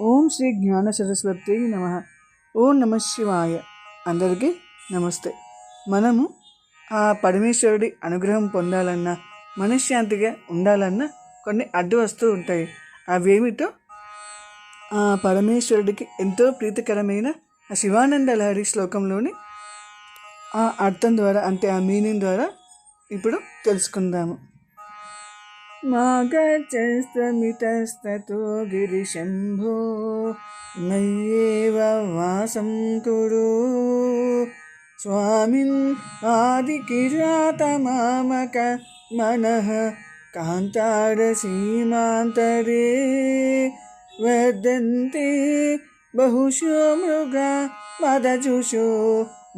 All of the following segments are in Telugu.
ఓం శ్రీ జ్ఞాన సరస్వతి నమ. ఓం నమ శివాయ. అందరికీ నమస్తే. మనము ఆ పరమేశ్వరుడి అనుగ్రహం పొందాలన్నా మనశ్శాంతిగా ఉండాలన్నా కొన్ని అడ్డు వస్తూ ఉంటాయి. అవేమిటో ఆ పరమేశ్వరుడికి ఎంతో ప్రీతికరమైన ఆ శివానంద లహరి శ్లోకంలోని ఆ అర్థం ద్వారా అంటే ఆ మీనింగ్ ద్వారా ఇప్పుడు తెలుసుకుందాము. मा गिरीशंभो गिरिशम्भो मय्येव वासं कुरु। स्वामिन् आदिकिरातमामक मनः कान्तारसीमान्तरे वदन्ति बहुशो मृगा मदजुषो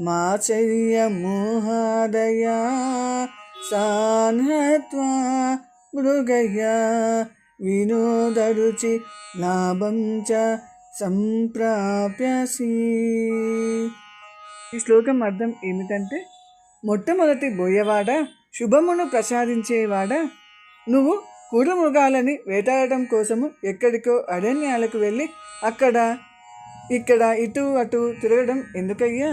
माचर्यमोहादया सान्हत्वा మృగయ్యా వినోదరుచి లాభం చ సంప్రాప్యసి. ఈ శ్లోకం అర్థం ఏమిటంటే మొట్టమొదటి బోయవాడ శుభమును ప్రసాదించేవాడ? నువ్వు మృగాలని వేటాడటం కోసము ఎక్కడికో అరణ్యాలకు వెళ్ళి అక్కడ ఇక్కడ ఇటు అటు తిరగడం ఎందుకయ్యా?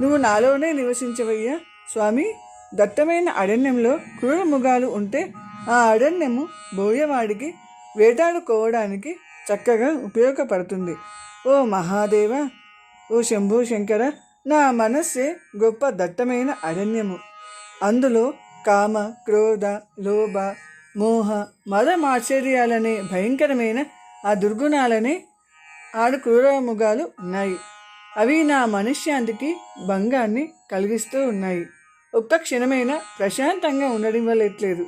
నువ్వు నాలోనే నివసించవయ్యా? స్వామి దట్టమైన అరణ్యంలో క్రూరమృగాలు ఉంటే ఆ అరణ్యము బోయవాడికి వేటాడుకోవడానికి చక్కగా ఉపయోగపడుతుంది. ఓ మహాదేవ ఓ శంభు శంకర నా మనస్సే గొప్ప దట్టమైన అరణ్యము. అందులో కామ క్రోధ లోభ మోహ మదమాశ్చర్యాలనే భయంకరమైన ఆ దుర్గుణాలనే ఆడు క్రూరముగాలు ఉన్నాయి. అవి నా మనశ్శాంతికి భంగాన్ని కలిగిస్తూ ఉన్నాయి. ఒక్క క్షణమైన ప్రశాంతంగా ఉండనివ్వలేట్లేదు.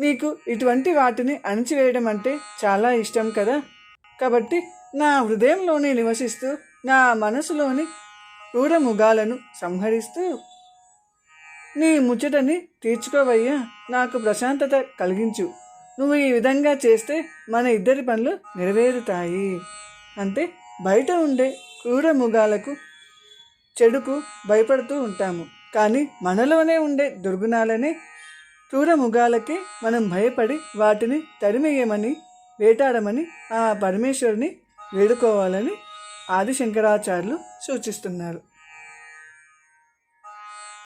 నీకు ఇటువంటి వాటిని అణిచివేయడం అంటే చాలా ఇష్టం కదా? కాబట్టి నా హృదయంలోనే నివసిస్తూ నా మనసులోని క్రూరముగాలను సంహరిస్తూ నీ ముచ్చటని తీర్చుకోవయ్యా. నాకు ప్రశాంతత కలిగించు. నువ్వు ఈ విధంగా చేస్తే మన ఇద్దరి పనులు నెరవేరుతాయి. అంటే బయట ఉండే క్రూర ముగాలకు చెడుకు భయపడుతూ ఉంటాము. కానీ మనలోనే ఉండే దుర్గుణాలనే క్రూరముగాలకే మనం భయపడి వాటిని తరిమేయమని వేటాడమని ఆ పరమేశ్వరుని వేడుకోవాలని ఆదిశంకరాచార్యులు సూచిస్తున్నారు.